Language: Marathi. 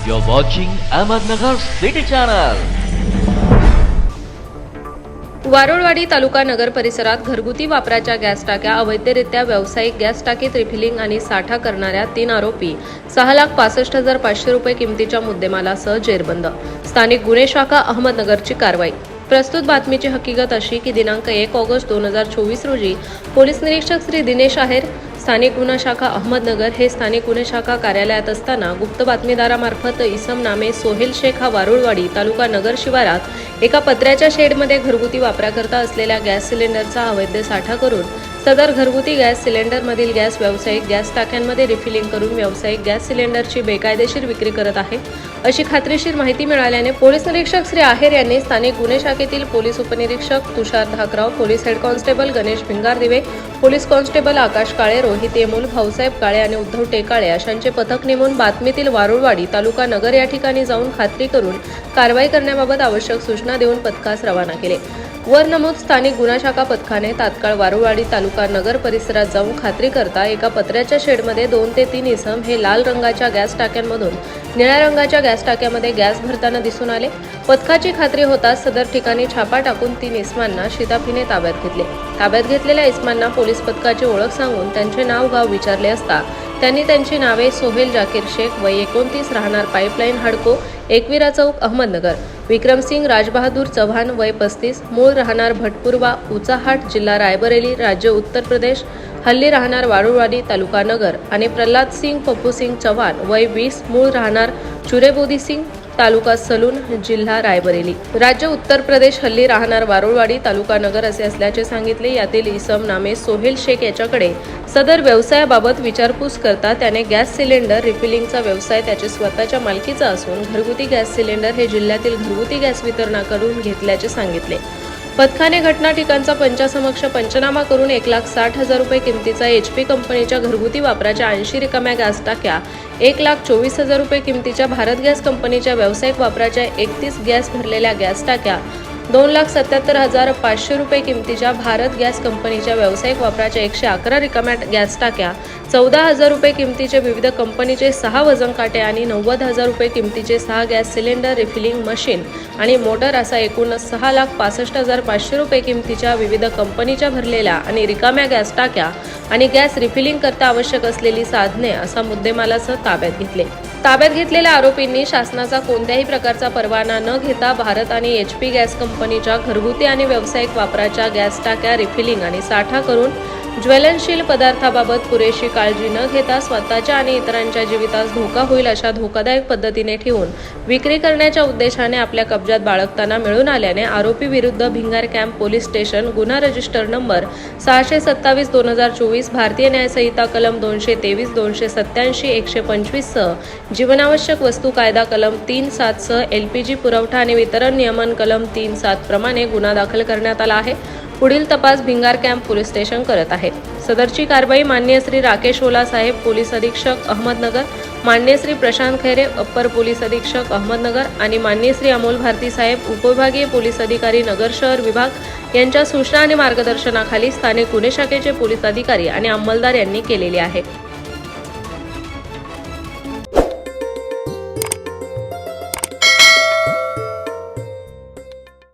You're watching Ahmednagar City Channel. वारुळवाडी तालुका नगर परिसरात घरगुती वापराच्या गॅस टाक्या अवैधरित्या व्यावसायिक गॅस टाकीत रिफिलिंग आणि साठा करणाऱ्या तीन आरोपी सहा लाख पासष्ट हजार पाचशे रुपये किमतीच्या मुद्देमालासह जेरबंद स्थानिक गुन्हे शाखा अहमदनगरची कारवाई प्रस्तुत बातमीची हकीकत अशी की दिनांक एक ऑगस्ट दोन हजार चोवीस रोजी पोलीस निरीक्षक श्री दिनेश आहेर स्थानिक गुन्हा शाखा अहमदनगर हे स्थानिक गुन्हे शाखा कार्यालयात असताना गुप्त बातमीदारामार्फत इसम नामे सोहेल शेख हा वारुळवाडी तालुका नगर शिवारात एका पत्र्याच्या शेडमध्ये घरगुती वापराकरता असलेल्या गॅस सिलेंडरचा अवैध साठा करून सदर घरगुती गॅस सिलेंडरमधील गॅस व्यावसायिक गॅस टाक्यांमध्ये रिफिलिंग करून व्यावसायिक गॅस सिलेंडरची बेकायदेशीर विक्री करत आहे. अशी खात्रीशीर माहिती मिळाल्याने पोलीस निरीक्षक श्री आहेर यांनी स्थानिक गुन्हे शाखेतील पोलीस उपनिरीक्षक Tushar Dhakrao police head constable Ganesh Bhingardive police constable Akash Kale Rohit Yemul Bhausaheb Kale आणि उद्धव टेकाळे अशांचे पथक नेमून बातमीतील वारुळवाडी तालुका नगर या ठिकाणी जाऊन खात्री करून कारवाई करण्याबाबत आवश्यक सूचना देऊन पथकास रवाना केले. वर नमूद स्थानिक गुन्हा शाखा पथकाने तात्काळ वारुळवाडी तालुका नगर परिसरात जाऊन खात्री करता एका पत्र्याच्या शेडमध्ये दोन ते तीन इसम हे लाल रंगाच्या गॅस टाक्यांमधून निळ्या रंगाच्या गॅस टाक्यामध्ये गॅस भरताना दिसून आले. पथकाची खात्री होताच सदर ठिकाणी छापा टाकून तीन इस्मांना शिताफीने ताब्यात घेतले. ताब्यात घेतलेल्या इस्मांना पोलीस पथकाची ओळख सांगून त्यांचे नाव गाव विचारले असता त्यांनी त्यांची नावे सोहेल जाकीर शेख वय एकोणतीस राहणार पाईपलाईन हडको एकविरा चौक अहमदनगर. विक्रमसिंग राजबहादूर चव्हाण वय पस्तीस मूळ राहणार भटपूर्वा उचाहाट जिल्हा रायबरेली राज्य उत्तर प्रदेश हल्ली राहणार वारुळवाडी तालुका नगर आणि प्रल्हाद सिंग चव्हाण वय वीस मूळ राहणार चुरेबोदी सिंग तालुका सलून जिल्हा रायबरेली. राज्य उत्तर प्रदेश हल्ली राहणार वारुळवाडी तालुका नगर असे असल्याचे सांगितले. यातील इसम नामे सोहेल शेख याच्याकडे सदर व्यवसायाबाबत विचारपूस करता त्याने गॅस सिलेंडर रिफिलिंगचा व्यवसाय त्याचे स्वतःच्या मालकीचा असून घरगुती गॅस सिलेंडर हे जिल्ह्यातील घरगुती गॅस वितरणाकडून घेतल्याचे सांगितले. पथकाने घटना ठिकाणचा पंचासमक्ष पंचनामा करून एक लाख साठ हजार रुपये किमतीचा एच पी कंपनीच्या घरगुती वापराच्या ऐंशी रिकाम्या गॅस टाक्या एक लाख चोवीस हजार रुपये किमतीच्या भारत गॅस कंपनीच्या व्यावसायिक वापराच्या एकतीस गॅस भरलेल्या गॅस टाक्या दोन लाख सत्याहत्तर हजार पाचशे रुपये किमतीच्या भारत गॅस कंपनीच्या व्यावसायिक वापराच्या एकशे अकरा रिकाम्या गॅस टाक्या चौदा हजार रुपये किमतीचे विविध कंपनीचे सहा वजन काटे आणि नव्वद हजार रुपये किमतीचे सहा गॅस सिलेंडर रिफिलिंग मशीन आणि मोटर असा एकूण सहा लाख पासष्ट हजार पाचशे रुपये किमतीच्या विविध कंपनीच्या भरलेल्या आणि रिकाम्या गॅस टाक्या आणि गॅस रिफिलिंग करता आवश्यक असलेली साधने असा मुद्देमालासह ताब्यात घेतले. ताब्यात घेतलेल्या आरोपींनी शासनाचा कोणत्याही प्रकारचा परवाना न घेता भारत आणि एच पी गॅस कंपनीच्या घरगुती आणि व्यावसायिक वापराच्या गॅस टाक्या रिफिलिंग आणि साठा करून ज्वलनशील पदार्थाबाबत पुरेशी काळजी न घेता स्वतःच्या आणि इतरांच्या जीवितास धोका होईल अशा धोकादायक पद्धतीने ठेवून विक्री करण्याच्या उद्देशाने आपल्या कब्जात बाळगताना मिळून आल्याने आरोपी विरुद्ध भिंगार कॅम्प पोलीस स्टेशन गुन्हा रजिस्टर नंबर सहाशे सत्तावीस दोन हजार चोवीस भारतीय न्यायसंहिता कलम दोनशे तेवीस दोनशे सत्याऐंशी एकशे पंचवीस सह जीवनावश्यक वस्तू कायदा कलम तीन सात सह एल पी जी पुरवठा आणि वितरण नियमन कलम तीन सात प्रमाणे गुन्हा दाखल करण्यात आला आहे. पुढील तपास भिंगार कॅम्प पोलीस स्टेशन करत आहे. सदरची कारवाई मान्य श्री राकेश ओला साहेब पोलीस अधीक्षक अहमदनगर मान्य श्री प्रशांत खैरे अप्पर पोलीस अधीक्षक अहमदनगर आणि मान्य श्री अमोल भारती साहेब उपविभागीय पोलीस अधिकारी नगर शहर विभाग यांच्या सूचना आणि मार्गदर्शनाखाली स्थानिक गुन्हे शाखेचे पोलीस अधिकारी आणि अंमलदार यांनी केलेली आहे.